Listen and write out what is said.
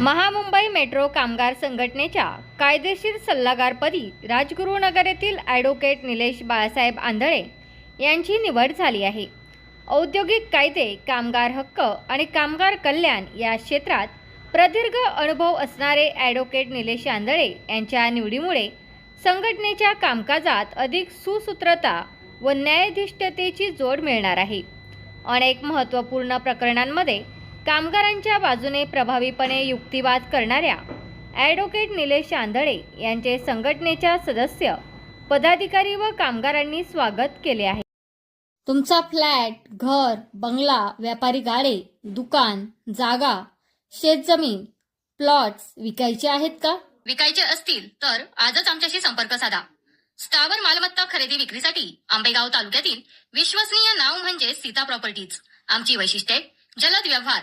Maha Mumbai metro कामगार संघटनेच्या कायदेशीर सल्लागारपदी राजगुरुनगर येथील ॲडव्होकेट निलेश बाळासाहेब आंधळे यांची निवड झाली आहे. औद्योगिक कायदे कामगार हक्क आणि कामगार कल्याण या क्षेत्रात प्रदीर्घ अनुभव असणारे ॲडव्होकेट निलेश आंधळे यांच्या निवडीमुळे संघटनेच्या कामकाजात अधिक सुसूत्रता व न्यायाधिष्ठतेची जोड मिळणार आहे. अनेक महत्त्वपूर्ण प्रकरणांमध्ये कामगारांच्या बाजूने प्रभावीपणे युक्तिवाद करणाऱ्या ॲडव्होकेट निलेश आंधळे यांचे संघटनेच्या सदस्य पदाधिकारी व कामगारांनी स्वागत केले आहे. तुमचा फ्लॅट घर बंगला व्यापारी गाडे दुकान जागा शेतजमीन प्लॉट्स विकायचे आहेत का? विकायचे असतील तर आजच आमच्याशी संपर्क साधा. स्थावर मालमत्ता खरेदी विक्रीसाठी आंबेगाव तालुक्यातील विश्वसनीय नाव म्हणजे सीता प्रॉपर्टीज. आमची वैशिष्ट्ये जलद व्यवहार